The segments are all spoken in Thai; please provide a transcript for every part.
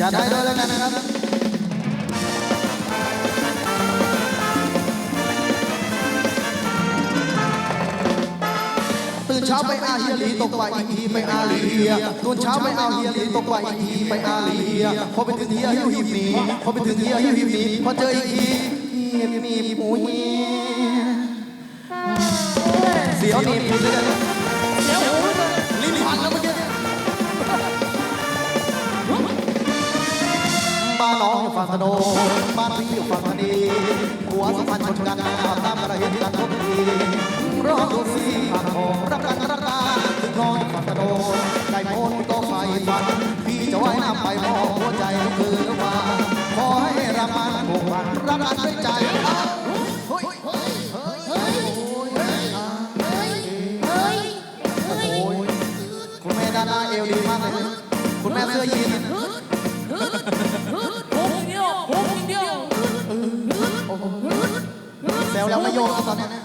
จะได้ด้วยแล้วกันนะครับตื่นเช้าไปอาเฮียหลีตกไปอีกทีไปอาเลียตื่นเช้าไปอาเฮียหลีตกไปอีกทีไปอาเลียพอไปถึงเฮียหิวหิบหนีพอไปถึงเฮียหิวหิบหนีพอเจออีกทีเฮียหนีบหมูเฮียเสียวหนีบหมูเลย น้องอยู่ฝั่งถนนบ้านพี่อยู่ฝั่งคดีหัวสัมพันธ์ชนกันอาบน้ำกระเห็นกันทุกทีรอดูสิทางของรักกันรักกันถึงน้องฝั่งถนนไก่โพนก็ไฟฟัน พี่จะว่ายน้ำไปมองหัวใจคืนวันขอให้รักมันผูกพันรักกันด้วยใจคุณแม่ด้านหน้าเอวดีมากเลยคุณแม่เสื้อยี แซวแล้วไม่โยกแล้วตอนนี้นะ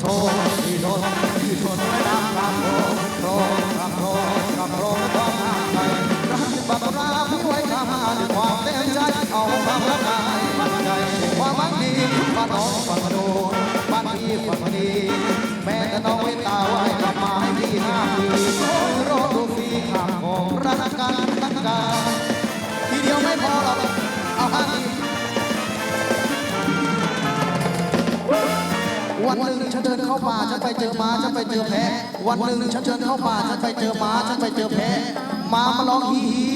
โทษที่โทษที่โทษไม่รักรักโทษโทษรักโทษรักโทษต้องห้ามใจรักที่บัตรราพี่ไว้ข้ามาด้วยความเต็มใจเอาความรักกามั่นใจความมั่งดีบ้านน้องฝั่งโวันหนึ่งฉันเดินเข้าป่าฉันไปเจอม้าฉันไปเจอแพะวันหนึ่งฉันเดินเข้าป่าฉันไปเจอม้าฉันไปเจอแพะม้ามาร้องฮีฮี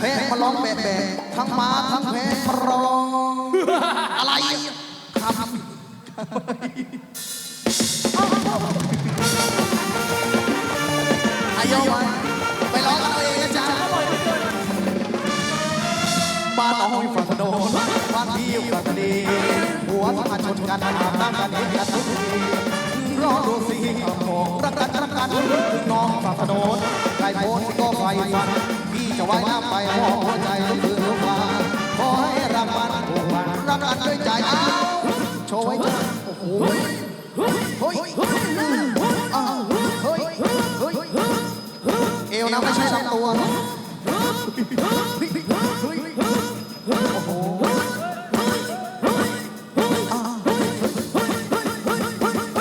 แพะมาร้องแบะแบะทั้งม้าทั้งแพะมาร้องอะไรครับอายอมไป บ้านน้อยฝั่งถนนบ้านพี่อยู่ฝั่งทะเลหัวสะพานชนกันอาบน้ำกันเห็นกันทุกทีรอดูสิครับผมรักกันรักกันน้องฝั่งถนนไก่โพนก็ไฟฟันพี่จะว่ายน้ำไปมองหัวใจทุกคืนทุกวันขอให้รักมันผูกพันรักกันด้วยใจอ้าวโชว์ไว้จ้ะโอ้โหเฮ้ยเฮ้ยอ้าวเฮ้ยเฮ้ยเอวนะไม่ใช่ลำตัวเอวเอ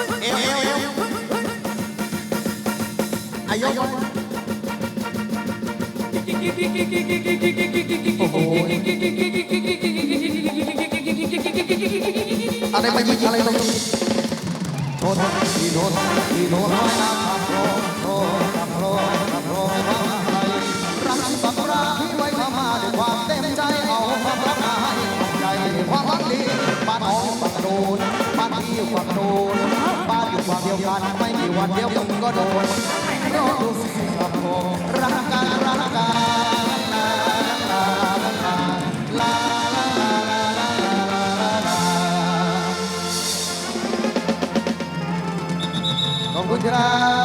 วเอวอายกอะไรมายิงอะไรตรงนี้โทษทีโทษทีโทษน้อยนะ อยู่ฝั่งนู้นบ้านอยู่ฝั่งเดียวกัน ไม่มีวันเดียวกันก็โดนอดูสิครับผมรักกันรักกันนะขอบคุณครับ